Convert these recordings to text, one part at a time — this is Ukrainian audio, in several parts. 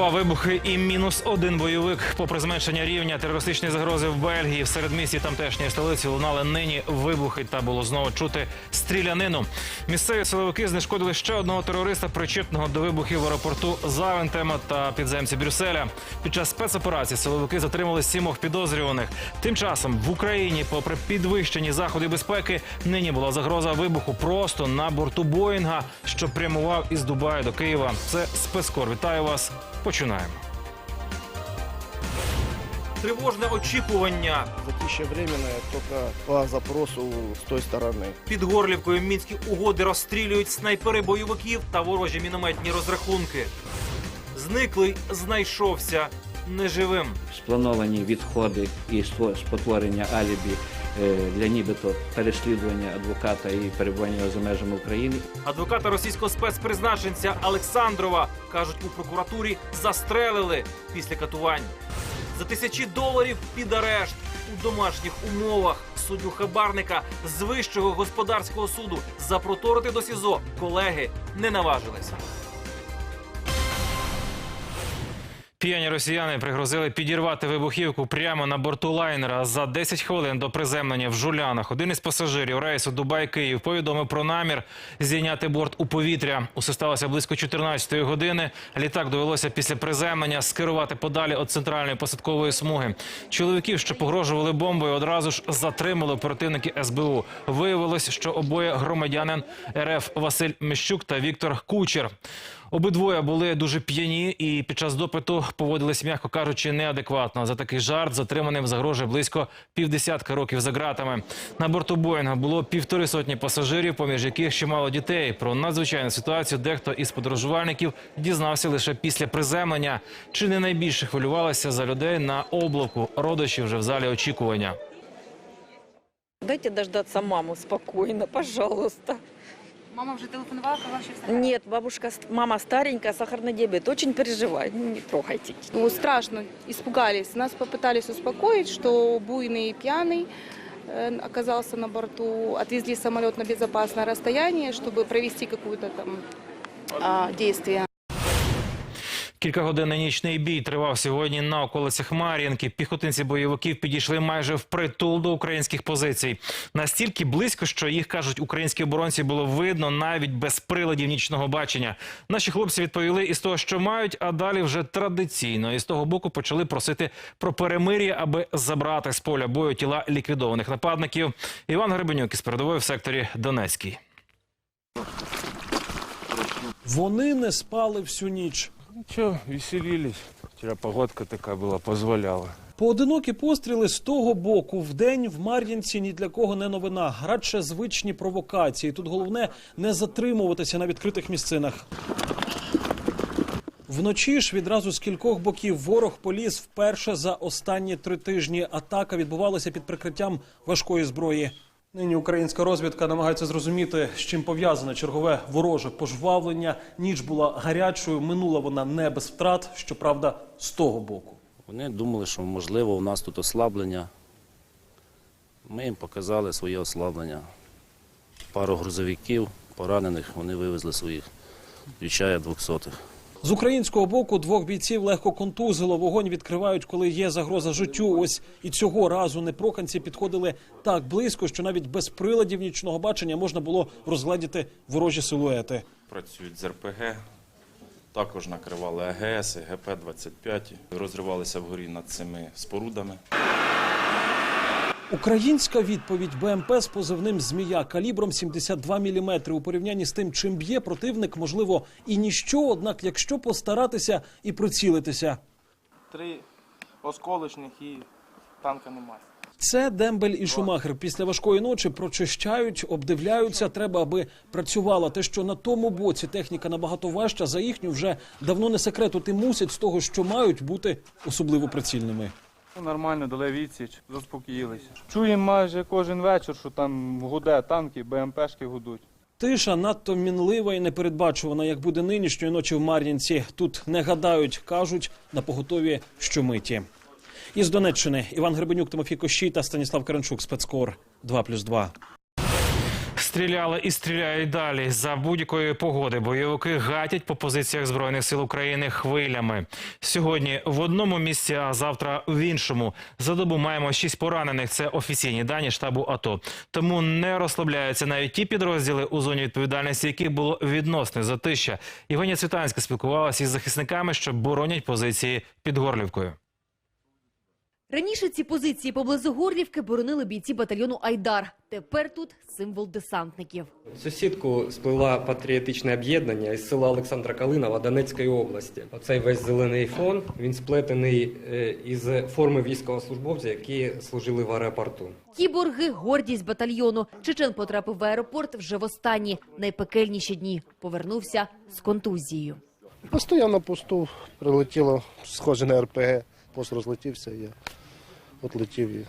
Два вибухи і мінус один бойовик. Попри зменшення рівня терористичної загрози в Бельгії, в середмісті тамтешньої столиці лунали нині вибухи та було знову чути стрілянину. Місцеві силовики знешкодили ще одного терориста, причетного до вибухів в аеропорту Завентема та підземці Брюсселя. Під час спецоперації силовики затримали сімох підозрюваних. Тим часом в Україні, попри підвищені заходи безпеки, нині була загроза вибуху просто на борту Боїнга, що прямував із Дубаю до Києва. Це спецкор. Вітаю вас. Починаємо. Тривожне очікування Затишье временное только по запросу с той стороны. під Горлівкою мінські угоди розстрілюють снайпери бойовиків та ворожі мінометні розрахунки. Зниклий знайшовся неживим. сплановані відходи і ство- спотворення алібі для нібито переслідування адвоката і перебування за межами України. Адвоката російського спецпризначенця Олександрова кажуть у прокуратурі застрелили після катувань. За тисячі доларів під арешт у домашніх умовах суддю хабарника з вищого господарського суду запроторити до СІЗО колеги не наважилися. П'яні росіяни пригрозили підірвати вибухівку прямо на борту лайнера за 10 хвилин до приземлення в Жулянах. Один із пасажирів рейсу Дубай-Київ повідомив про намір зійняти борт у повітря. Усе сталося близько 14-ї години. Літак довелося після приземлення скерувати подалі від центральної посадкової смуги. Чоловіків, що погрожували бомбою, одразу ж затримали оперативники СБУ. Виявилось, що обоє громадянин РФ Василь Мещук та Віктор Кучер. Обидвоє були дуже п'яні і під час допиту поводились, м'яко кажучи, неадекватно. За такий жарт затриманим загрожує близько півдесятка років за ґратами. На борту Боїнга було півтори сотні пасажирів, поміж яких чимало дітей. Про надзвичайну ситуацію дехто із подорожувальників дізнався лише після приземлення. Чи не найбільше хвилювалися за людей на облаку родичі вже в залі очікування. Дайте дождаться маму спокойно, пожалуйста. Мама вже телефонувала, казала, що все. Нет, бабушка, ст- мама старенькая, сахарный диабет, очень переживает, ну, не трогайте. Ну, страшно, испугались. Нас попытались успокоить, что буйный и пьяный э, оказался на борту. Отвезли самолет на безопасное расстояние, чтобы провести какое-то там а, действие. Кількагодинний нічний бій тривав сьогодні на околицях Мар'їнки. Піхотинці бойовиків підійшли майже впритул до українських позицій. Настільки близько, що їх кажуть, українські оборонці було видно навіть без приладів нічного бачення. Наші хлопці відповіли із того, що мають, а далі вже традиційно із того боку почали просити про перемир'я, аби забрати з поля бою тіла ліквідованих нападників. Іван Гребенюк із передової в секторі Донецький. Вони не спали всю ніч. Че, веселились. Вчера погодка такая была, позволяла. Поодинокі постріли з того боку вдень в Мар'їнці ні для кого не новина. Радше звичні провокації. Тут головне не затримуватися на відкритих місцинах. Вночі ж відразу з кількох боків ворог поліз вперше за останні три тижні. Атака відбувалася під прикриттям важкої зброї. Нині українська розвідка намагається зрозуміти, з чим пов'язане чергове вороже пожвавлення. Ніч була гарячою, минула вона не без втрат, щоправда, з того боку. Вони думали, що можливо у нас тут ослаблення. Ми їм показали своє ослаблення. Пару грузовиків, поранених, вони вивезли своїх, включає двохсотих. З українського боку двох бійців легко контузило. Вогонь відкривають, коли є загроза життю. Ось і цього разу непроханці підходили так близько, що навіть без приладів нічного бачення можна було розгледіти ворожі силуети. працюють з РПГ, також накривали АГС, ГП-25, розривалися вгорі над цими спорудами. Українська відповідь БМП з позивним змія калібром 72 мм. У порівнянні з тим, чим б'є противник, можливо, і ніщо. Однак, якщо постаратися і прицілитися. три осколочних і танка немає. Це Дембель і Шумахер після важкої ночі прочищають, обдивляються. Треба, аби працювала. Те, що на тому боці техніка набагато важча за їхню, вже давно не секрет. І мусять з того, що мають бути особливо прицільними. Нормально, дали відсіч, заспокоїлися. Чуємо майже кожен вечір, що там гуде танки, БМПшки гудуть. Тиша надто мінлива і непередбачувана, як буде нинішньої ночі в Мар'їнці. Тут не гадають, кажуть на поготові щомиті. Із Донеччини Іван Гребенюк, Тимофій Кощій та Станіслав Каранчук. Спецкор 2+,2. Стріляли і стріляють далі. За будь-якої погоди бойовики гатять по позиціях збройних сил України хвилями. Сьогодні в одному місці, а завтра в іншому. За добу маємо шість поранених. Це офіційні дані штабу АТО. Тому не розслабляються навіть ті підрозділи у зоні відповідальності, яких було відносне затища. Євгенія Цвітанська спілкувалася із захисниками, що боронять позиції під Горлівкою. Раніше ці позиції поблизу Горлівки боронили бійці батальйону Айдар. Тепер тут символ десантників. Сусідку сплила патріотичне об'єднання із села Олександра Калинова Донецької області. Оцей весь зелений фон він сплетений е, із форми військовослужбовців, які служили в аеропорту. Кіборги – гордість батальйону. Чечен потрапив в аеропорт вже в останні, найпекельніші дні. Повернувся з контузією. Постояв на посту, прилетіло, схоже на РПГ, пост розлетівся, я от летів і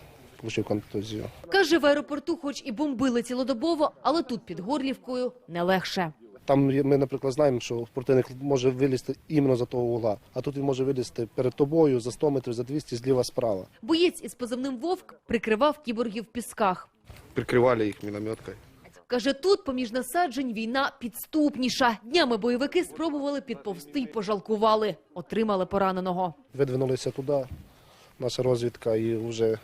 отримав контузію. Каже, в аеропорту хоч і бомбили цілодобово, але тут під Горлівкою не легше. Там ми, наприклад, знаємо, що противник може вилізти іменно за того угла, а тут він може вилізти перед тобою за 100 метрів, за 200, зліва справа. Боєць із позивним «Вовк» прикривав кіборгів в пісках. Прикривали їх мінометкою. Каже, тут поміж насаджень війна підступніша. Днями бойовики спробували підповсти й пожалкували. Отримали пораненого. Видвинулися туди, наша розвідка, і вже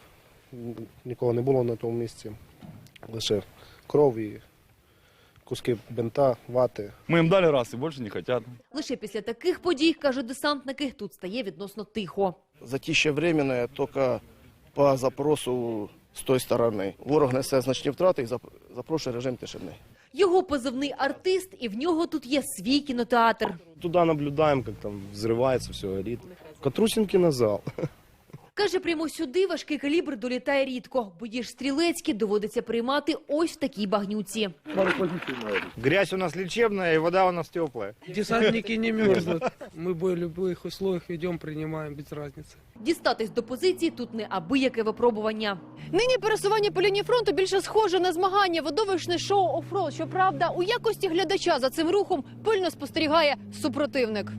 нікого не було на тому місці. Лише кров і куски бинта, вати. Мы им дали раз и больше не хотят. Лише після таких подій, кажуть десантники, тут стає відносно тихо. Затіще временне тільки по запросу з тої сторони. Ворог несе значні втрати і зап- запрошує режим тишини. Його позивний артист, і в нього тут є свій кінотеатр. Туда наблюдаем, как там взрывается, все горит. Катрусинки на зал. Каже, прямо сюди важкий калібр долітає рідко. Бої ж стрілецькі доводиться приймати ось в такій багнюці. Грязь у нас лечебная, и вода у нас теплая. Десантники не мерзнут. Мы бой в любых условиях ведем, принимаем без разницы. Дістатись до позиції тут не абияке випробування. Нині пересування по лінії фронту більше схоже на змагання видовищне шоу офроуд. Щоправда, у якості глядача за цим рухом пильно спостерігає супротивник.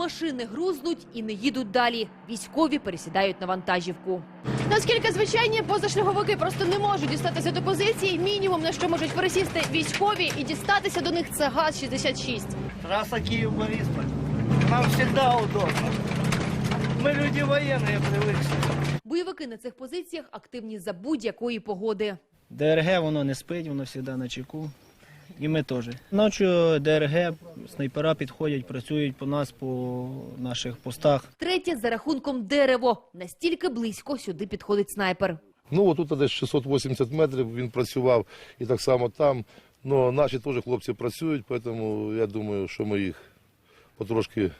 Машини грузнуть і не їдуть далі. Військові пересідають на вантажівку. Наскільки звичайні позашляховики просто не можуть дістатися до позиції, мінімум на що можуть пересісти військові і дістатися до них це ГАЗ-66. Трасса Киев-Борисполь. Нам всегда удобно. Мы люди военные привыкли. Бойовики на цих позиціях активні за будь-якої погоди. ДРГ воно не спить, воно завжди на чеку. І ми теж. Ночі ДРГ, снайпера підходять, працюють по нас, по наших постах. Третє за рахунком дерево. Настільки близько сюди підходить снайпер. Ну, отут десь 680 метрів він працював і так само там. Ну, наші теж хлопці працюють, тому я думаю, що ми їх потрошки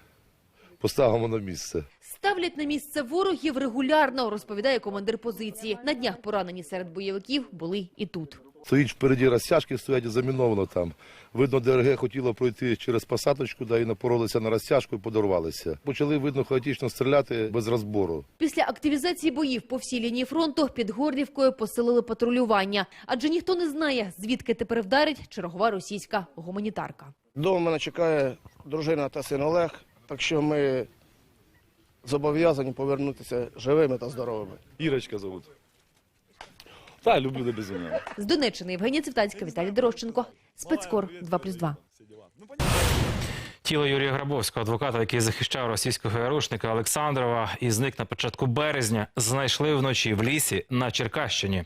поставимо на місце. Ставлять на місце ворогів регулярно, розповідає командир позиції. На днях поранені серед бойовиків були і тут. Стоїть впереді розтяжки, стоять заміновано там. Видно, ДРГ хотіло пройти через посадочку, да і напоролися на розтяжку і подорвалися. Почали, видно, хаотично стріляти без розбору. Після активізації боїв по всій лінії фронту під Горлівкою посилили патрулювання. Адже ніхто не знає, звідки тепер вдарить чергова російська гуманітарка. Дома мене чекає дружина та син Олег, так що ми зобов'язані повернутися живими та здоровими. Ірочка зовут. Та, люблю до безумного. З Донеччини Євгенія цивтацька Віталій Дорощенко. Спецкор 2+,2. Тіло Юрія Грабовського, адвоката, який захищав російського ГРУшника Олександрова і зник на початку березня, знайшли вночі в лісі на Черкащині.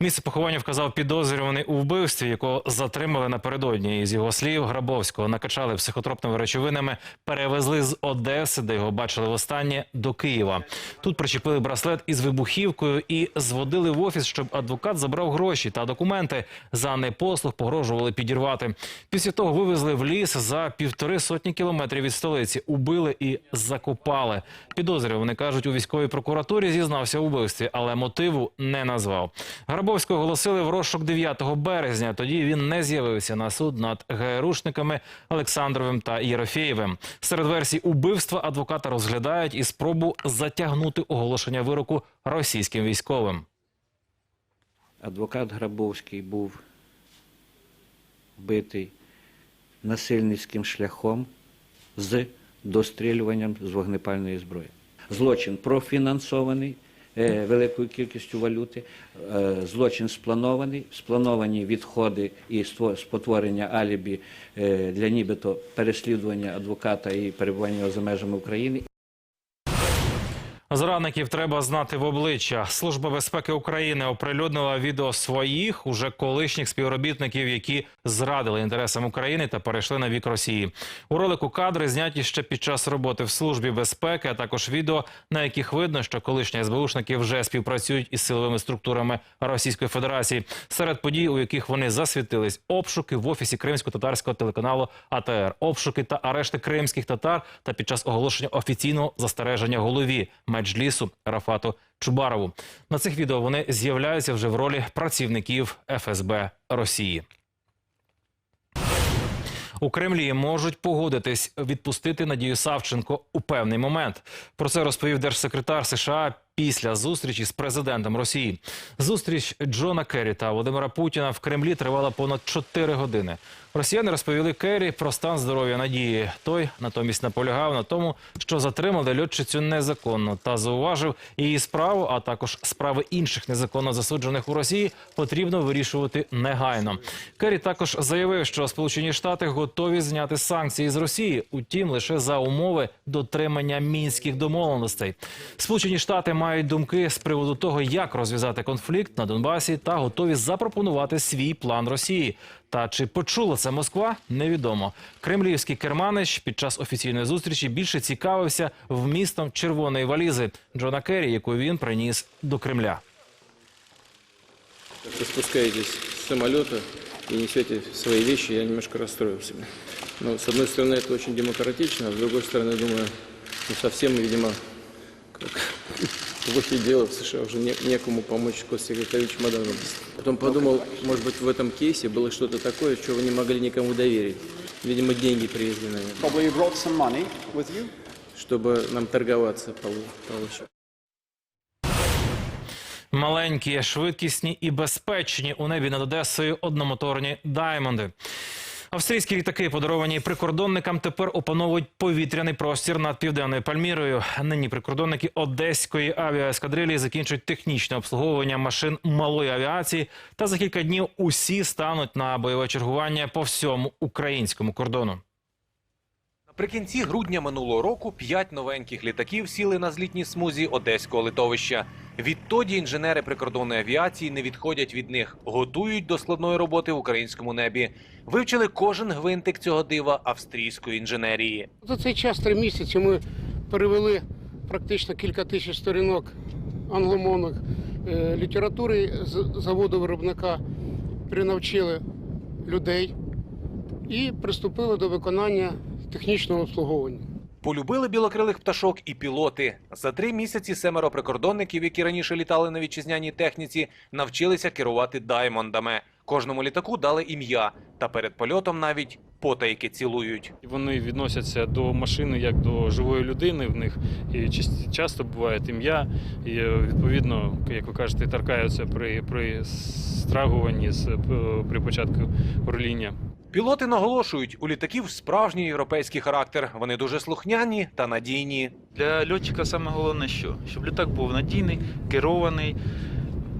Місце поховання вказав підозрюваний у вбивстві, якого затримали напередодні. І з його слів Грабовського накачали психотропними речовинами, перевезли з Одеси, де його бачили востаннє, до Києва. Тут причепили браслет із вибухівкою і зводили в офіс, щоб адвокат забрав гроші та документи. За непослух погрожували підірвати. Після того вивезли в ліс за півтори сотні кілометрів від столиці. Убили і закопали. Підозрюваний, кажуть, у військовій прокуратурі зізнався у вбивстві, але мотиву не назвав. Грабовського оголосили в розшук 9 березня. Тоді він не з'явився на суд над ГРУшниками Олександровим та Єрофєєвим. Серед версій убивства адвоката розглядають і спробу затягнути оголошення вироку російським військовим. Адвокат Грабовський був битий насильницьким шляхом з дострілюванням з вогнепальної зброї. Злочин профінансований е, великою кількістю валюти. Е, Злочин спланований, сплановані відходи і спотворення алібі е, для нібито переслідування адвоката і перебування за межами України. Зрадників треба знати в обличчя. Служба безпеки України оприлюднила відео своїх уже колишніх співробітників, які зрадили інтересам України та перейшли на вік Росії. У ролику кадри зняті ще під час роботи в службі безпеки, а також відео, на яких видно, що колишні СБУшники вже співпрацюють із силовими структурами Російської Федерації. Серед подій, у яких вони засвітились, обшуки в офісі кримсько-татарського телеканалу АТР, обшуки та арешти кримських татар та під час оголошення офіційного застереження голові Меджлісу Рафату Чубарову. На цих відео вони з'являються вже в ролі працівників ФСБ Росії. У Кремлі можуть погодитись відпустити Надію Савченко у певний момент. Про це розповів держсекретар США після зустрічі з президентом Росії. Зустріч Джона Керрі та Володимира Путіна в Кремлі тривала понад 4 години. Росіяни розповіли Керрі про стан здоров'я Надії. Той натомість наполягав на тому, що затримали льотчицю незаконно та зауважив її справу, а також справи інших незаконно засуджених у Росії потрібно вирішувати негайно. Керрі також заявив, що Сполучені Штати готові зняти санкції з Росії, утім лише за умови дотримання мінських домовленостей. Сполучені Штати мають думки з приводу того, як розв'язати конфлікт на Донбасі, та готові запропонувати свій план Росії. Та чи почула це Москва, невідомо. Кремлівський керманич під час офіційної зустрічі більше цікавився вмістом червоної валізи Джона Керрі, яку він приніс до Кремля. Как вы спускаетесь с самолета и несете свои вещи, я немножко расстроился. Но, с одной стороны, это очень демократично, а с другой стороны, думаю, ну, совсем, видимо, как плохие дела в США, уже не, некому помочь госсекретарю чемоданом. Потом подумал, может быть, в этом кейсе было что-то такое, что вы не могли никому доверить. Видимо, деньги привезли, наверное. Чтобы нам торговаться полу- получше. Маленькі, швидкісні і безпечні у небі над Одесою одномоторні даймонди. Австрійські літаки, подаровані прикордонникам, тепер опановують повітряний простір над південною Пальмірою. Нині прикордонники Одеської авіаескадрилі закінчують технічне обслуговування машин малої авіації. Та за кілька днів усі стануть на бойове чергування по всьому українському кордону. Наприкінці грудня минулого року п'ять новеньких літаків сіли на злітній смузі одеського литовища. Відтоді інженери прикордонної авіації не відходять від них, готують до складної роботи в українському небі. Вивчили кожен гвинтик цього дива австрійської інженерії. За цей час три місяці ми перевели практично кілька тисяч сторінок англомовних е, літератури з заводу виробника, перенавчили людей і приступили до виконання технічного обслуговування. Полюбили білокрилих пташок і пілоти. За три місяці семеро прикордонників, які раніше літали на вітчизняній техніці, навчилися керувати даймондами. Кожному літаку дали ім'я, та перед польотом навіть потайки цілують. Вони відносяться до машини як до живої людини. В них і часто буває ім'я, і е, відповідно, як ви кажете, торкаються при, при страгуванні з е, при початку урління. Пілоти наголошують, у літаків справжній європейський характер. Вони дуже слухняні та надійні. Для льотчика саме головне що? Щоб літак був надійний, керований,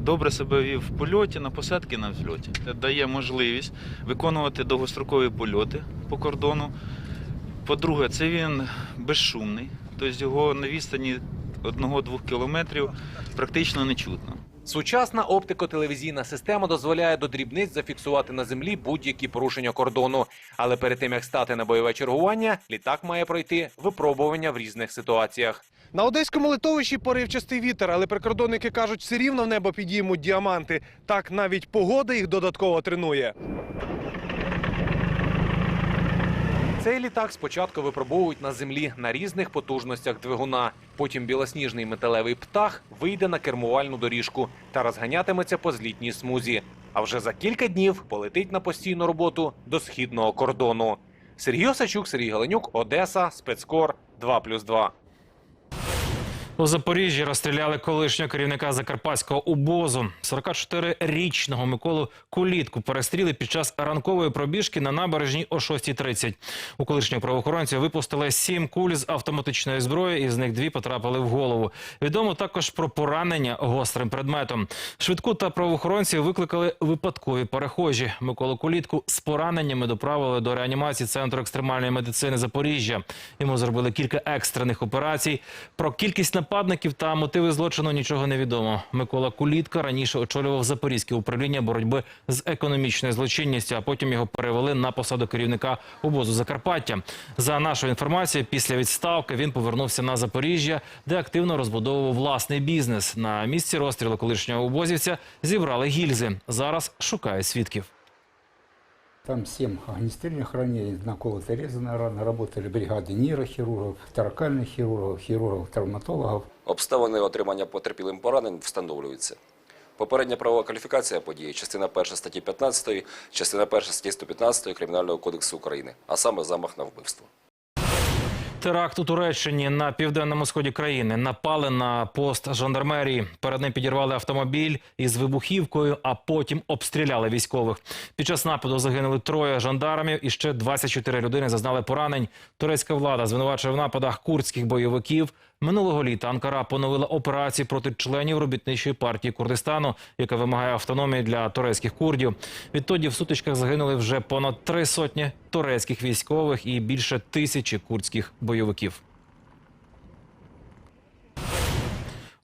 добре себе вів в польоті, на посадки на взльоті. Дає можливість виконувати довгострокові польоти по кордону. По-друге, це він безшумний, тобто його на відстані 1-2 кілометрів практично не чутно. Сучасна оптико-телевізійна система дозволяє до дрібниць зафіксувати на землі будь-які порушення кордону. Але перед тим як стати на бойове чергування, літак має пройти випробування в різних ситуаціях. На одеському литовищі поривчастий вітер, але прикордонники кажуть, все рівно в небо підіймуть діаманти. Так навіть погода їх додатково тренує. Цей літак спочатку випробовують на землі на різних потужностях двигуна. Потім білосніжний металевий птах вийде на кермувальну доріжку та розганятиметься по злітній смузі. А вже за кілька днів полетить на постійну роботу до східного кордону. Сергій Осачук, Сергій Галенюк, Одеса, спецкор 2+,2. У Запоріжжі розстріляли колишнього керівника закарпатського УБОЗу. 44-річного Миколу Кулітку перестріли під час ранкової пробіжки на набережній о 6.30. У колишнього правоохоронця випустили сім куль з автоматичної зброї, із них дві потрапили в голову. Відомо також про поранення гострим предметом. Швидку та правоохоронців викликали випадкові перехожі. Миколу Кулітку з пораненнями доправили до реанімації центру екстремальної медицини Запоріжжя. Йому зробили кілька екстрених операцій. Про кількість нападників та мотиви злочину нічого не відомо. Микола Кулітка раніше очолював Запорізьке управління боротьби з економічною злочинністю, а потім його перевели на посаду керівника обозу Закарпаття. За нашою інформацією, після відставки він повернувся на Запоріжжя, де активно розбудовував власний бізнес. На місці розстрілу колишнього обозівця зібрали гільзи. Зараз шукають свідків. Там семь огнестрельных ранений, наколоты резаные раны, работали бригады нейрохирургов, торакальных хирургов, хирургов, травматологов. Обставини отримання потерпілим поранень встановлюються. Попередня правова кваліфікація події, частина 1 статті 15, частина 1 статті 115 Кримінального кодексу України, а саме замах на вбивство. Теракт у Туреччині на південному сході країни напали на пост жандармерії. Перед ним підірвали автомобіль із вибухівкою, а потім обстріляли військових. Під час нападу загинули троє жандармів і ще 24 людини зазнали поранень. Турецька влада звинувачує в нападах курдських бойовиків. Минулого літа Анкара поновила операції проти членів робітничої партії Курдистану, яка вимагає автономії для турецьких курдів. Відтоді в сутичках загинули вже понад три сотні турецьких військових і більше тисячі курдських бойовиків.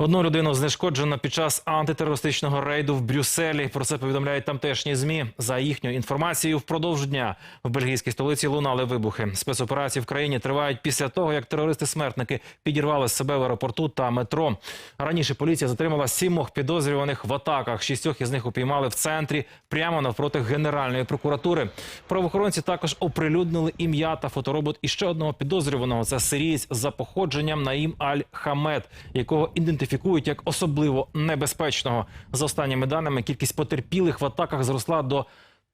Одну людину знешкоджено під час антитерористичного рейду в Брюсселі. Про це повідомляють тамтешні змі. За їхньою інформацією, впродовж дня в бельгійській столиці лунали вибухи. Спецоперації в країні тривають після того, як терористи-смертники підірвали себе в аеропорту та метро. Раніше поліція затримала сімох підозрюваних в атаках. Шістьох із них упіймали в центрі прямо навпроти генеральної прокуратури. Правоохоронці також оприлюднили ім'я та фоторобот іще одного підозрюваного. Це сирієць за походженням Наїм Аль Хамед, якого ідентифікують як особливо небезпечного. За останніми даними, кількість потерпілих в атаках зросла до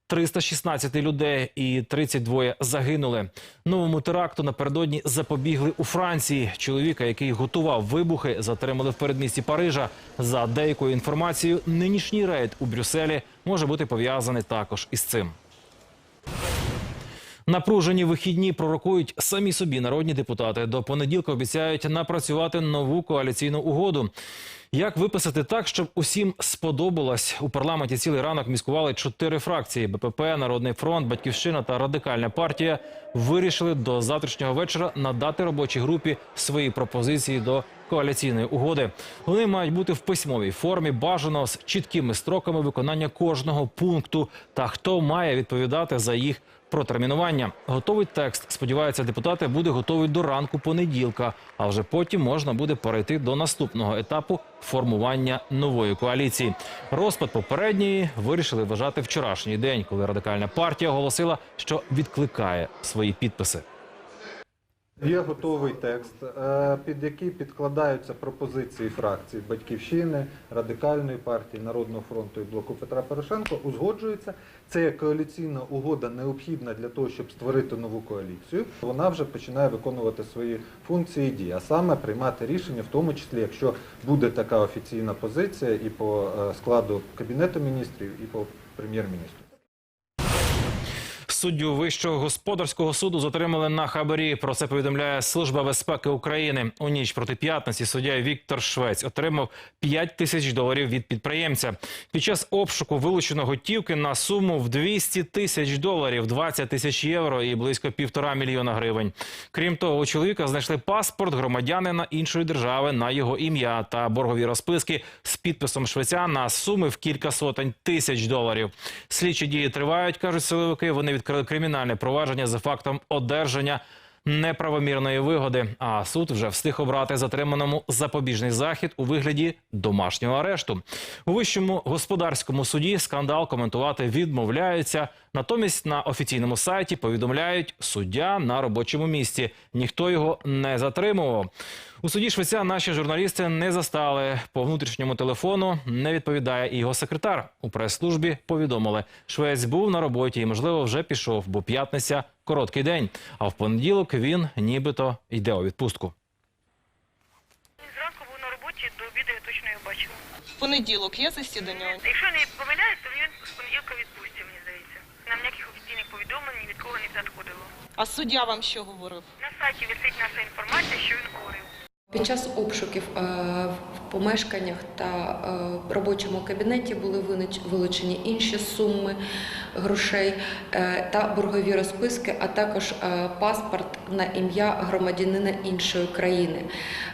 316 людей і 32 загинули. Новому теракту напередодні запобігли у Франції. Чоловіка, який готував вибухи, затримали в передмісті Парижа. За деякою інформацією, нинішній рейд у Брюсселі може бути пов'язаний також із цим. Напружені вихідні пророкують самі собі народні депутати. До понеділка обіцяють напрацювати нову коаліційну угоду. Як виписати так, щоб усім сподобалось у парламенті цілий ранок міскували чотири фракції: БПП, Народний фронт, Батьківщина та Радикальна партія вирішили до завтрашнього вечора надати робочій групі свої пропозиції до коаліційної угоди. Вони мають бути в письмовій формі, бажано з чіткими строками виконання кожного пункту та хто має відповідати за їх протермінування. Готовий текст, сподіваються, депутати буде готовий до ранку понеділка. А вже потім можна буде перейти до наступного етапу формування нової коаліції. Розпад попередньої вирішили вважати вчорашній день, коли радикальна партія оголосила, що відкликає свої підписи. Є готовий текст, е, під який підкладаються пропозиції фракцій Батьківщини, Радикальної партії, Народного фронту і блоку Петра Порошенка. Узгоджується. Це коаліційна угода необхідна для того, щоб створити нову коаліцію. Вона вже починає виконувати свої функції і дії, а саме приймати рішення, в тому числі, якщо буде така офіційна позиція і по е, складу кабінету міністрів, і по прем'єр-міністру. Суддю Вищого господарського суду затримали на хабарі. Про це повідомляє Служба безпеки України. У ніч проти п'ятниці суддя Віктор Швець отримав 5 тисяч доларів від підприємця. Під час обшуку вилучено готівки на суму в 200 тисяч доларів, 20 тисяч євро і близько півтора мільйона гривень. Крім того, у чоловіка знайшли паспорт громадянина іншої держави на його ім'я та боргові розписки з підписом швеця на суми в кілька сотень тисяч доларів. Слідчі дії тривають, кажуть силовики. Вони відкрили кримінальне провадження за фактом одержання неправомірної вигоди. А суд вже встиг обрати затриманому запобіжний захід у вигляді домашнього арешту. У вищому господарському суді скандал коментувати відмовляються. Натомість на офіційному сайті повідомляють суддя на робочому місці. Ніхто його не затримував. У суді Швеця наші журналісти не застали по внутрішньому телефону. Не відповідає і його секретар. У прес-службі повідомили, Швець був на роботі і, можливо, вже пішов, бо п'ятниця короткий день. А в понеділок він нібито йде у відпустку. Зранку був на роботі до обіди точно я бачила. В понеділок є засідання? Якщо не помиляюсь, то він з понеділка відпустці, мені здається. Нам ніяких офіційних повідомлень ні від кого не надходило. А суддя вам що говорив? На сайті висить наша інформація, що він говорив. Під час обшуків е, в помешканнях та е, робочому кабінеті були вилучені інші суми грошей е, та боргові розписки, а також паспорт на ім'я громадянина іншої країни.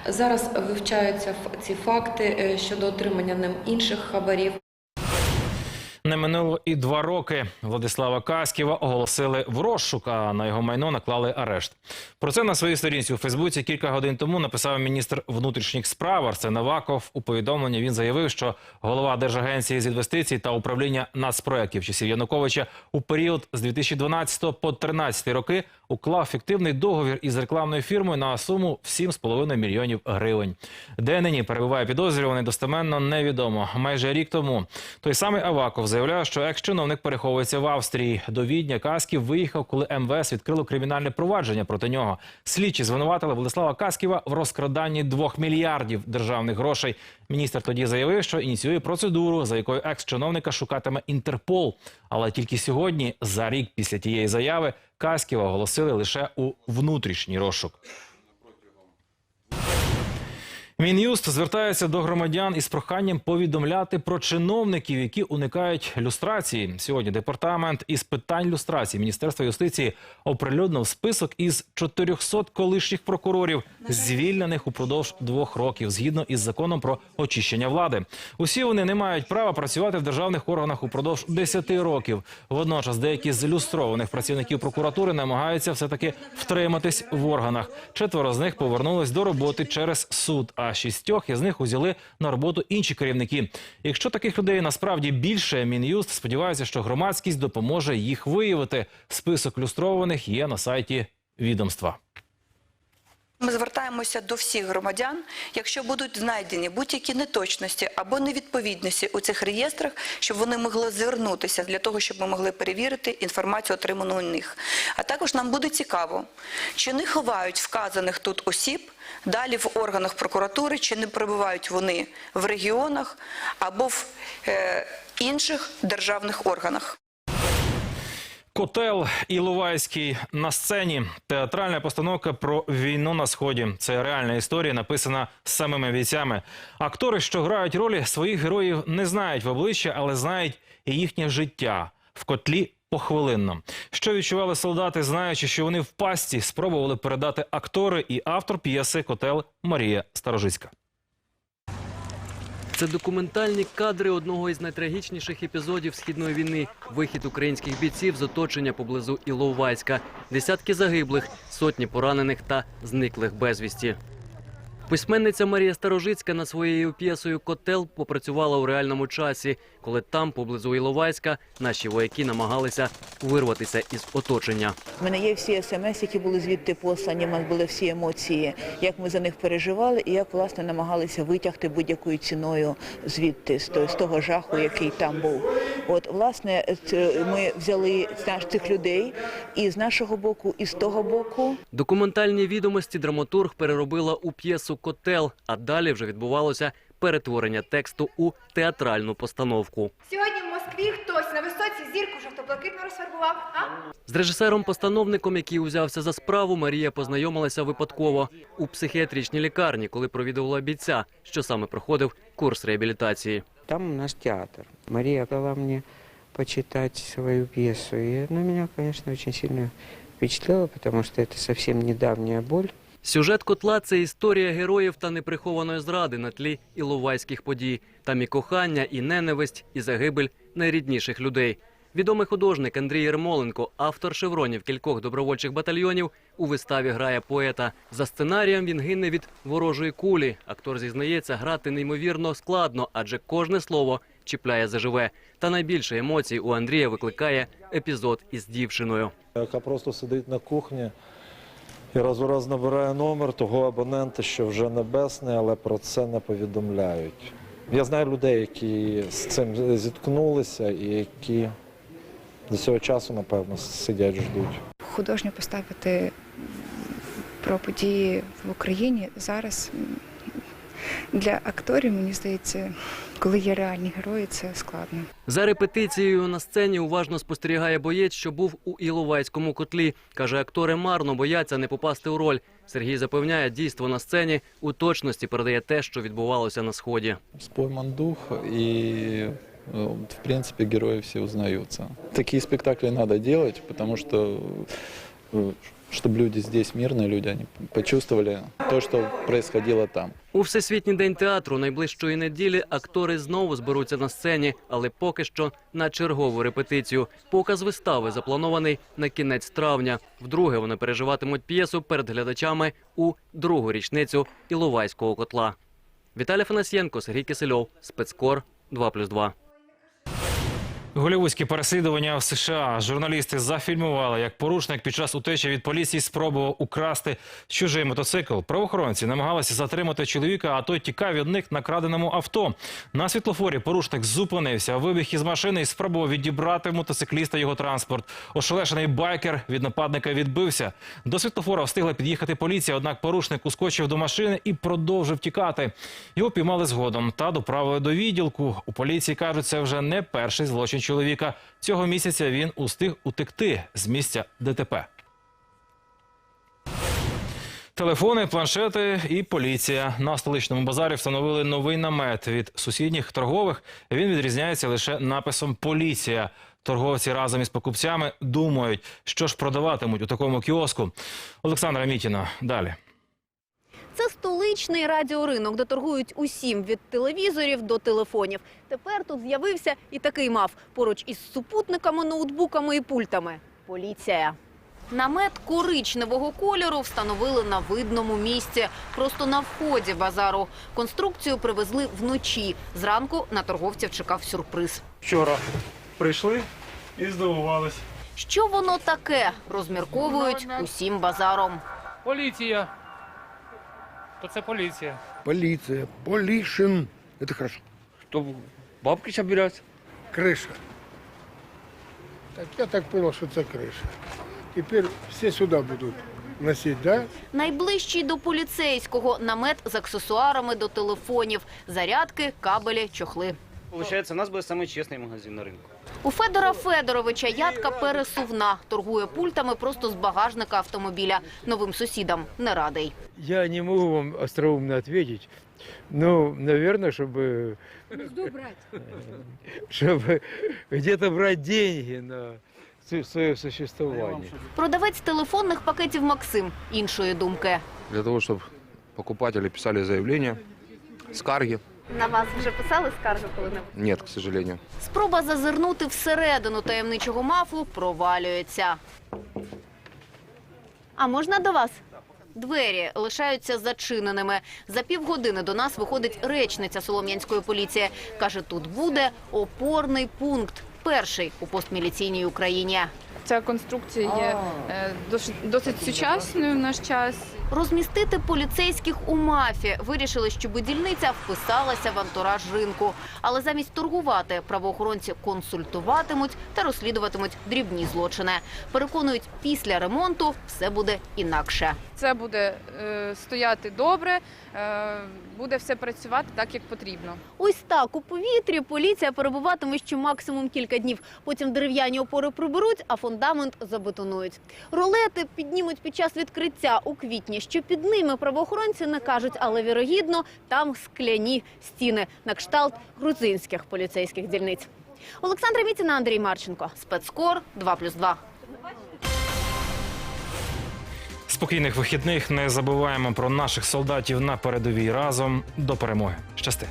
Зараз вивчаються ці факти щодо отримання ним інших хабарів. Не минуло і два роки. Владислава Каськіва оголосили в розшук, а на його майно наклали арешт. Про це на своїй сторінці у Фейсбуці кілька годин тому написав міністр внутрішніх справ Арсен Аваков. У повідомленні він заявив, що голова Держагенції з інвестицій та управління нацпроєктів часів Януковича у період з 2012 по 2013 роки уклав фіктивний договір із рекламною фірмою на суму в 7,5 мільйонів гривень. Де нині перебуває підозрюваний, достеменно невідомо. Майже рік тому той самий Аваков заявляє, що екс-чиновник переховується в Австрії. До Відня Касків виїхав, коли МВС відкрило кримінальне провадження проти нього. Слідчі звинуватили Владислава Касківа в розкраданні двох мільярдів державних грошей. Міністр тоді заявив, що ініціює процедуру, за якою екс-чиновника шукатиме Інтерпол. Але тільки сьогодні, за рік після тієї заяви, Касківа оголосили лише у внутрішній розшук. Мін'юст звертається до громадян із проханням повідомляти про чиновників, які уникають люстрації. Сьогодні департамент із питань люстрації Міністерства юстиції оприлюднив список із 400 колишніх прокурорів, звільнених упродовж двох років, згідно із законом про очищення влади. Усі вони не мають права працювати в державних органах упродовж 10 років. Водночас деякі з люстрованих працівників прокуратури намагаються все таки втриматись в органах. Четверо з них повернулись до роботи через суд. А шістьох із них узяли на роботу інші керівники. Якщо таких людей насправді більше, мін'юст сподівається, що громадськість допоможе їх виявити. Список люстрованих є на сайті відомства. Ми звертаємося до всіх громадян, якщо будуть знайдені будь-які неточності або невідповідності у цих реєстрах, щоб вони могли звернутися для того, щоб ми могли перевірити інформацію, отриману у них. А також нам буде цікаво, чи не ховають вказаних тут осіб далі в органах прокуратури, чи не перебувають вони в регіонах або в е, інших державних органах. Котел Іловайський на сцені. Театральна постановка про війну на сході. Це реальна історія, написана самими бійцями. Актори, що грають ролі своїх героїв, не знають в обличчя, але знають їхнє життя в котлі похвилинно. Що відчували солдати, знаючи, що вони в пастці, спробували передати актори і автор п'єси Котел Марія Старожицька. Це документальні кадри одного із найтрагічніших епізодів східної війни. Вихід українських бійців з оточення поблизу Іловайська. Десятки загиблих, сотні поранених та зниклих безвісті. Письменниця Марія Старожицька над своєю п'єсою Котел попрацювала у реальному часі, коли там, поблизу Іловайська, наші вояки намагалися вирватися із оточення. У мене є всі смс, які були звідти послані. У мене були всі емоції, як ми за них переживали, і як власне намагалися витягти будь-якою ціною звідти з того жаху, який там був. От власне ми взяли цих людей і з нашого боку, і з того боку. Документальні відомості драматург переробила у п'єсу Котел, а далі вже відбувалося перетворення тексту у театральну постановку. Сьогодні в Москві хтось на висоці зірку жовто-блакитно розфарбував, а? З режисером-постановником, який узявся за справу, Марія познайомилася випадково у психіатричній лікарні, коли провідувала бійця, що саме проходив курс реабілітації. Там у нас театр. Мария дала мне почитать свою пьесу, и она меня, конечно, очень сильно впечатлила, потому что это совсем недавняя боль. Сюжет котла це історія героїв та неприхованої зради на тлі іловайських подій. Там і кохання, і ненависть, і загибель найрідніших людей. Відомий художник Андрій Єрмоленко, автор шевронів кількох добровольчих батальйонів, у виставі грає поета. За сценарієм він гине від ворожої кулі. Актор зізнається, грати неймовірно складно, адже кожне слово чіпляє заживе. Та найбільше емоцій у Андрія викликає епізод із дівчиною. яка просто сидить на кухні і раз у раз набирає номер того абонента, що вже небесний, але про це не повідомляють. Я знаю людей, які з цим зіткнулися і які до цього часу, напевно, сидять, ждуть. художньо поставити про події в Україні зараз для акторів, мені здається, коли є реальні герої, це складно. За репетицією на сцені уважно спостерігає боєць, що був у Іловайському котлі. Каже, актори марно бояться не попасти у роль. Сергій запевняє, дійство на сцені у точності передає те, що відбувалося на сході. Пойман дух, и э, в принципе герои все узнаются. Такие спектакли надо делать, потому что чтобы люди здесь, мирные люди, они почувствовали то, что происходило там. У Всесвітній день театру найближчої неділі актори знову зберуться на сцені, але поки що на чергову репетицію. Показ вистави запланований на кінець травня. Вдруге вони переживатимуть п'єсу перед глядачами у другу річницю Іловайського котла. Віталій Фанасьєнко, Сергій Кисельов, спецкор 2+,2. Голівудські переслідування в США. Журналісти зафільмували, як порушник під час утечі від поліції спробував украсти чужий мотоцикл. Правоохоронці намагалися затримати чоловіка, а той тікав від них на краденому авто. На світлофорі порушник зупинився, вибіг із машини і спробував відібрати мотоцикліста його транспорт. Ошелешений байкер від нападника відбився. До світлофора встигла під'їхати поліція, однак порушник ускочив до машини і продовжив тікати. Його піймали згодом та доправили до відділку. У поліції кажуть, це вже не перший злочин чоловіка. Цього місяця він устиг утекти з місця ДТП. Телефони, планшети і поліція на столичному базарі встановили новий намет від сусідніх торгових. Він відрізняється лише написом Поліція. Торговці разом із покупцями думають, що ж продаватимуть у такому кіоску. Олександра Мітіна далі. Столичний радіоринок, де торгують усім від телевізорів до телефонів. Тепер тут з'явився і такий мав поруч із супутниками, ноутбуками і пультами. Поліція. Намет коричневого кольору встановили на видному місці, просто на вході базару. Конструкцію привезли вночі. Зранку на торговців чекав сюрприз. Вчора прийшли і здивувались. Що воно таке? Розмірковують усім базаром. Поліція. То це поліція. Полиция, Полишин. Это хорошо. Что, бабки собираются? Крыша. Так я так понял, что это крыша. Теперь все сюда будут носить, да? Найближчий до поліцейського намет з аксесуарами до телефонів, зарядки, кабелі, чохли. Получается, у нас буде самый честный магазин на рынку. У Федора Федоровича ядка пересувна. Торгує пультами просто з багажника автомобіля. Новим сусідам не радий. Я не могу вам остроумно ответить. Ну, наверное, чтобы, чтобы где-то брать деньги на свое существование. Продавець телефонних пакетів Максим іншої думки. для того, чтобы покупатели писали заявления, скарги. на вас вже писали скарги коли-небудь? Нет, к сожалению. Спроба зазирнути всередину таємничого мафу провалюється. А можна до вас? Двері лишаються зачиненими. За півгодини до нас виходить речниця Солом'янської поліції. Каже, тут буде опорний пункт. Перший у постміліційній Україні. Ця конструкція є е, досить, сучасною в наш час. Розмістити поліцейських у мафі вирішили, щоб дільниця вписалася в антураж ринку. Але замість торгувати правоохоронці консультуватимуть та розслідуватимуть дрібні злочини. Переконують, після ремонту все буде інакше. Це буде е, стояти добре, е, буде все працювати так, як потрібно. Ось так у повітрі поліція перебуватиме ще максимум кілька днів. Потім дерев'яні опори приберуть, а фундамент забетонують. Ролети піднімуть під час відкриття у квітні. Що під ними правоохоронці не кажуть, але вірогідно там скляні стіни на кшталт грузинських поліцейських дільниць. Олександра Мітіна, Андрій Марченко. Спецкор 2+,2. Спокійних вихідних не забуваємо про наших солдатів на передовій разом до перемоги. Щасти.